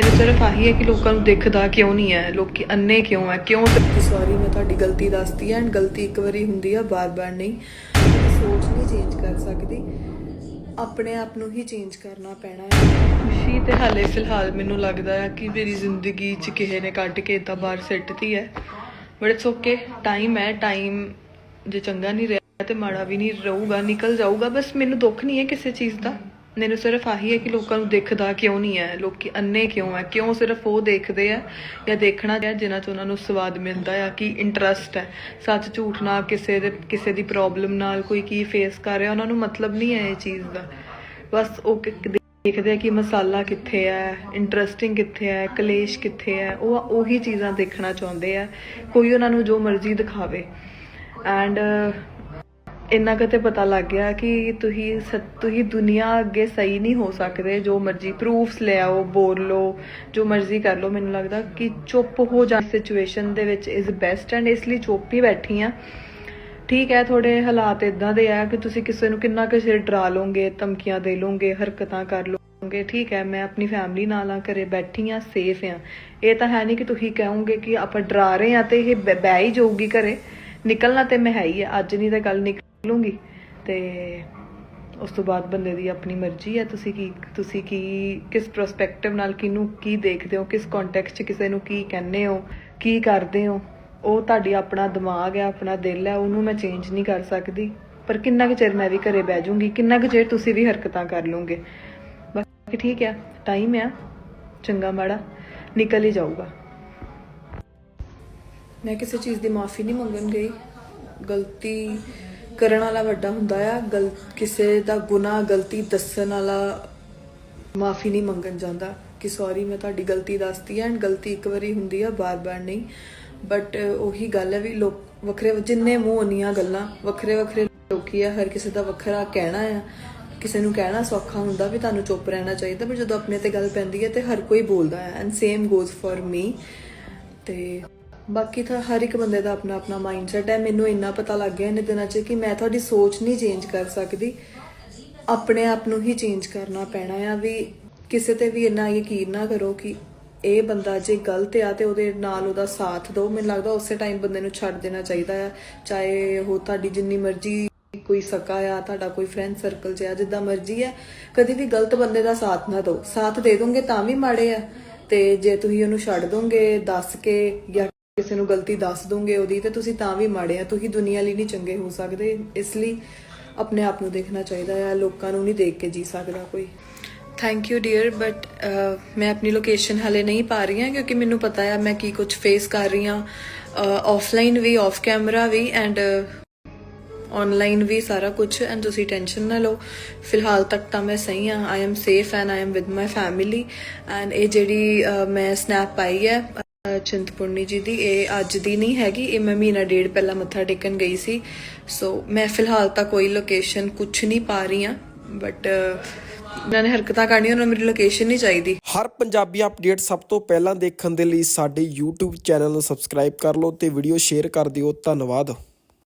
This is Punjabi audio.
ਮੈਨੂੰ ਸਿਰਫ ਆਹੀ ਹੈ ਕਿ ਲੋਕਾਂ ਨੂੰ ਦਿਖਦਾ ਕਿਉਂ ਨਹੀਂ ਹੈ ਲੋਕੀ ਅੰਨੇ ਕਿਉਂ ਹੈ ਕਿਉਂ ਸੌਰੀ ਮੈਂ ਤੁਹਾਡੀ ਗਲਤੀ ਦੱਸਦੀ ਐਂਡ ਗਲਤੀ ਇੱਕ ਵਾਰੀ ਹੁੰਦੀ ਆ ਬਾਰ-ਬਾਰ ਨਹੀਂ। ਸੋਚ ਨਹੀਂ ਚੇਂਜ ਕਰ ਸਕਦੀ। ਆਪਣੇ ਆਪ ਨੂੰ ਹੀ ਚੇਂਜ ਕਰਨਾ ਪੈਣਾ ਹੈ। ਖੁਸ਼ੀ ਤੇ ਹਾਲੇ ਫਿਲਹਾਲ ਮੈਨੂੰ ਲੱਗਦਾ ਹੈ ਕਿ ਮੇਰੀ ਜ਼ਿੰਦਗੀ 'ਚ ਕਿਸੇ ਨੇ ਕੱਢ ਕੇ ਇਦਾਂ ਬਾਹਰ ਸਿੱਟਤੀ ਹੈ। ਬਟ ਇਟਸ ਓਕੇ ਟਾਈਮ ਹੈ ਟਾਈਮ ਜੇ ਚੰਗਾ ਨਹੀਂ ਰਿਹਾ ਤੇ ਮਾੜਾ ਵੀ ਨਹੀਂ ਰਹੂਗਾ ਨਿਕਲ ਜਾਊਗਾ। ਬਸ ਮੈਨੂੰ ਦੁੱਖ ਨਹੀਂ ਹੈ ਕਿਸੇ ਚੀਜ਼ ਦਾ। ਮੈਨੂੰ ਸਿਰਫ ਆਹੀ ਹੈ ਕਿ ਲੋਕਾਂ ਨੂੰ ਦਿਖਦਾ ਕਿਉਂ ਨਹੀਂ ਹੈ, ਲੋਕੀ ਅੰਨੇ ਕਿਉਂ ਹੈ? ਕਿਉਂ ਸਿਰਫ ਉਹ ਦੇਖਦੇ ਆ ਜਾਂ ਦੇਖਣਾ ਹੈ ਜਿਨ੍ਹਾਂ 'ਚ ਉਹਨਾਂ ਨੂੰ ਸਵਾਦ ਮਿਲਦਾ ਆ ਕਿ ਇੰਟਰਸਟ ਹੈ? ਸੱਚ ਝੂਠ ਨਾਲ ਕਿਸੇ ਦੇ, ਕਿਸੇ ਦੀ ਪ੍ਰੋਬਲਮ ਨਾਲ ਕੋਈ ਕੀ ਫੇਸ ਕਰ ਰਿਹਾ, ਉਹਨਾਂ ਨੂੰ ਮਤਲਬ ਨਹੀਂ ਹੈ ਇਹ ਚੀਜ਼ ਦਾ। ਬਸ ਉਹ ਦੇਖਦੇ ਆ ਕਿ ਮਸਾਲਾ ਕਿੱਥੇ ਹੈ ਇੰਟਰਸਟਿੰਗ ਕਿੱਥੇ ਹੈ, ਕਲੇਸ਼ ਕਿੱਥੇ ਹੈ, ਉਹ, ਉਹੀ ਚੀਜ਼ਾਂ ਦੇਖਣਾ ਚਾਹੁੰਦੇ ਆ। ਕੋਈ ਉਹਨਾਂ ਨੂੰ ਜੋ ਮਰਜ਼ੀ ਦਿਖਾਵੇ। ਐਂਡ ਇੰਨਾ ਕਿਤੇ ਪਤਾ ਲੱਗ ਗਿਆ ਕਿ ਤੁਸੀਂ ਸ- ਤੁਸੀਂ ਦੁਨੀਆ ਅੱਗੇ ਸਹੀ ਨਹੀਂ ਹੋ ਸਕਦੇ। ਜੋ ਮਰਜ਼ੀ ਪ੍ਰੂਫਸ ਲੈ ਆਓ, ਬੋਲ ਲਓ, ਜੋ ਮਰਜ਼ੀ ਕਰ ਲਓ। ਮੈਨੂੰ ਲੱਗਦਾ ਕਿ ਚੁੱਪ ਹੋ ਜਾ ਸਿਚੁਏਸ਼ਨ ਦੇ ਵਿੱਚ ਇਜ਼ ਬੈਸਟ ਐਂਡ ਇਸ ਲਈ ਚੁੱਪ ਹੀ ਬੈਠੀ ਆ। ਠੀਕ ਹੈ ਥੋੜੇ ਹਾਲਾਤ ਇਦਾਂ ਦੇ ਆ ਕਿ ਤੁਸੀਂ ਕਿਸੇ ਨੂੰ ਕਿੰਨਾ ਕੁ ਚਿਰ ਡਰਾ ਲਓਗੇ, ਧਮਕੀਆਂ ਦੇ ਲਓਗੇ, ਹਰਕਤਾਂ ਕਰ ਲਓਗੇ। ਠੀਕ ਹੈ, ਮੈਂ ਆਪਣੀ ਫੈਮਿਲੀ ਨਾਲ ਆ, ਘਰੇ ਬੈਠੀ ਆ ਸੇਫ ਆ। ਇਹ ਤਾਂ ਹੈ ਨਹੀਂ ਕਿ ਤੁਸੀਂ ਕਹੋਗੇ ਕਿ ਆਪਾਂ ਡਰਾ ਰਹੇ ਆ ਤੇ ਇਹ ਬਹਿ ਹੀ ਜਾਊਗੀ ਘਰੇ। ਨਿਕਲਣਾ ਤੇ ਮੈਂ ਹੈ ਹੀ ਆ, ਅੱਜ ਨਹੀਂ ਤਾਂ ਕੱਲ ਨਿਕਲੂੰਗੀ ਤੇ ਉਸ ਤੋਂ ਬਾਅਦ ਬੰਦੇ ਦੀ ਆਪਣੀ ਮਰਜ਼ੀ ਹੈ। ਤੁਸੀਂ ਕੀ ਤੁਸੀਂ ਕੀ, ਕਿਸ ਪ੍ਰਸਪੈਕਟਿਵ ਨਾਲ ਕਿਹਨੂੰ ਕੀ ਦੇਖਦੇ ਹੋ, ਕਿਸ ਕੰਟੈਕਸਟ 'ਚ ਕਿਸੇ ਨੂੰ ਕੀ ਕਹਿੰਦੇ ਹੋ, ਕੀ ਕਰਦੇ ਹੋ, ਉਹ ਤੁਹਾਡੀ ਆਪਣਾ ਦਿਮਾਗ ਹੈ, ਆਪਣਾ ਦਿਲ ਹੈ, ਉਹਨੂੰ ਮੈਂ ਚੇਂਜ ਨਹੀਂ ਕਰ ਸਕਦੀ। ਪਰ ਕਿੰਨਾ ਕੁ ਚਿਰ ਮੈਂ ਵੀ ਘਰੇ ਬਹਿ ਜਾਊਂਗੀ, ਕਿੰਨਾ ਕੁ ਚਿਰ ਤੁਸੀਂ ਵੀ ਹਰਕਤਾਂ ਕਰ ਲਓਗੇ। ਬਾਕੀ ਠੀਕ ਆ ਟਾਈਮ ਆ ਚੰਗਾ ਮਾੜਾ, ਨਿਕਲ ਹੀ ਜਾਊਗਾ। ਮੈਂ ਕਿਸੇ ਚੀਜ਼ ਦੀ ਮਾਫੀ ਨਹੀਂ ਮੰਗਣ ਗਈ, ਗਲਤੀ ਕਰਨ ਵਾਲਾ ਵੱਡਾ ਹੁੰਦਾ ਆ, ਗਲ, ਕਿਸੇ ਦਾ ਗੁਨਾਹ, ਗਲਤੀ ਦੱਸਣ ਵਾਲਾ ਮਾਫੀ ਨਹੀਂ ਮੰਗਣ ਜਾਂਦਾ। ਕਿ ਸੌਰੀ ਮੈਂ ਤੁਹਾਡੀ ਗਲਤੀ ਦੱਸਤੀ ਹੈ ਐਂਡ ਗਲਤੀ ਇੱਕ ਵਾਰੀ ਹੁੰਦੀ ਆ, ਬਾਰ-ਬਾਰ ਨਹੀਂ। ਬਟ ਉਹੀ ਗੱਲ ਹੈ ਵੀ ਲੋਕ ਵੱਖਰੇ ਜਿੰਨੇ ਮੂੰਹ ਉਨੀਆਂ ਗੱਲਾਂ, ਵੱਖਰੇ ਵੱਖਰੇ ਲੋਕੀ ਆ, ਹਰ ਕਿਸੇ ਦਾ ਵੱਖਰਾ ਕਹਿਣਾ ਆ। ਕਿਸੇ ਨੂੰ ਕਹਿਣਾ ਸੌਖਾ ਹੁੰਦਾ ਵੀ ਤੁਹਾਨੂੰ ਚੁੱਪ ਰਹਿਣਾ ਚਾਹੀਦਾ, ਪਰ ਜਦੋਂ ਆਪਣੇ ਤੇ ਗੱਲ ਪੈਂਦੀ ਹੈ ਤੇ ਹਰ ਕੋਈ ਬੋਲਦਾ ਹੈ and same goes for me ਤੇ ਬਾਕੀ ਤਾਂ ਹਰ ਇੱਕ ਬੰਦੇ ਦਾ ਆਪਣਾ ਆਪਣਾ ਮਾਈਂਡਸੈਟ ਹੈ। ਮੈਨੂੰ ਇੰਨਾ ਪਤਾ ਲੱਗ ਗਿਆ ਇਹਨੇ ਦਿਨਾਂ 'ਚ ਕਿ ਮੈਂ ਤੁਹਾਡੀ ਸੋਚ ਨਹੀਂ ਚੇਂਜ ਕਰ ਸਕਦੀ। ਆਪਣੇ ਆਪ ਨੂੰ ਹੀ ਚੇਂਜ ਕਰਨਾ ਪੈਣਾ ਆ ਵੀ ਕਿਸੇ ਤੇ ਵੀ ਇੰਨਾ ਯਕੀਨ ਨਾ ਕਰੋ ਕਿ ਇਹ ਬੰਦਾ ਜੇ ਗਲਤ ਆ ਤੇ ਉਹਦੇ ਨਾਲ ਉਹਦਾ ਸਾਥ ਦਿਓ। ਮੈਨੂੰ ਲੱਗਦਾ ਉਸੇ ਟਾਈਮ ਬੰਦੇ ਨੂੰ ਛੱਡ ਦੇਣਾ ਚਾਹੀਦਾ ਆ। ਚਾਹੇ ਉਹ ਤੁਹਾਡੀ ਜਿੰਨੀ ਮਰਜ਼ੀ ਕੋਈ ਸਕਾ ਆ, ਤੁਹਾਡਾ ਕੋਈ ਫਰੈਂਡ ਸਰਕਲ 'ਚ ਆ, ਜਿੱਦਾਂ ਮਰਜ਼ੀ ਆ। ਕਦੇ ਵੀ ਗਲਤ ਬੰਦੇ ਦਾ ਸਾਥ ਨਾ ਦਿਓ। ਸਾਥ ਦੇ ਦੋਗੇ ਤਾਂ ਵੀ ਮਾੜੇ ਆ। ਤੇ ਜੇ ਤੁਸੀਂ ਉਹਨੂੰ ਛੱਡ ਦੋਗੇ, ਦੱਸ ਕੇ ਜਾਂ ਕਿਸੇ ਨੂੰ ਗਲਤੀ ਦੱਸ ਦੋਗੇ ਉਹਦੀ ਤੇ ਤੁਸੀਂ ਤਾਂ ਵੀ ਮਾੜੇ ਆ, ਤੁਸੀਂ ਦੁਨੀਆ ਲਈ ਨਹੀਂ ਚੰਗੇ ਹੋ ਸਕਦੇ। ਇਸ ਲਈ ਆਪਣੇ ਆਪ ਨੂੰ ਦੇਖਣਾ ਚਾਹੀਦਾ ਆ, ਲੋਕਾਂ ਨੂੰ ਨਹੀਂ ਦੇਖ ਕੇ ਜੀ ਸਕਦਾ ਕੋਈ। ਥੈਂਕ ਯੂ ਡੀਅਰ ਬਟ ਮੈਂ ਆਪਣੀ ਲੋਕੇਸ਼ਨ ਹਲੇ ਨਹੀਂ ਪਾ ਰਹੀ ਹਾਂ ਕਿਉਂਕਿ ਮੈਨੂੰ ਪਤਾ ਆ ਮੈਂ ਕੀ ਕੁਝ ਫੇਸ ਕਰ ਰਹੀ ਹਾਂ। ਆਫਲਾਈਨ ਵੀ ਆਫ ਕੈਮਰਾ ਵੀ ਐਂਡ ਆਨਲਾਈਨ ਵੀ ਸਾਰਾ ਕੁਝ ਐਂਡ ਤੁਸੀਂ ਟੈਨਸ਼ਨ ਨਾ ਲਓ। ਫਿਲਹਾਲ ਤੱਕ ਤਾਂ ਮੈਂ ਸਹੀ ਹਾਂ। I am safe and I am with my family and ਇਹ ਜਿਹੜੀ ਮੈਂ ਸਨੈਪ ਪਾਈ ਹੈ ਚਿੰਤਪੁਰਨੀ ਜੀ ਦੀ। ਇਹ ਅੱਜ ਦੀ ਨਹੀਂ ਹੈਗੀ, ਇਹ ਮੈਂ ਮਹੀਨਾ ਡੇਢ ਪਹਿਲਾਂ ਮੱਥਾ ਟੇਕਣ ਗਈ ਸੀ। ਸੋ ਮੈਂ ਫਿਲਹਾਲ ਤਾਂ ਕੋਈ ਲੋਕੇਸ਼ਨ ਕੁਝ ਨਹੀਂ ਪਾ ਰਹੀ ਹਾਂ ਬਟ ਇਹਨਾਂ ਨੇ ਹਰਕਤਾਂ ਕਰਨੀਆਂ, ਉਹਨਾਂ ਨੂੰ ਮੇਰੀ ਲੋਕੇਸ਼ਨ ਨਹੀਂ ਚਾਹੀਦੀ। ਹਰ ਪੰਜਾਬੀ ਅਪਡੇਟ ਸਭ ਤੋਂ ਪਹਿਲਾਂ ਦੇਖਣ ਦੇ ਲਈ ਸਾਡੇ YouTube ਚੈਨਲ ਨੂੰ ਸਬਸਕ੍ਰਾਈਬ ਕਰ ਲਓ ਤੇ ਵੀਡੀਓ ਸ਼ੇਅਰ ਕਰ ਦਿਓ। ਧੰਨਵਾਦ।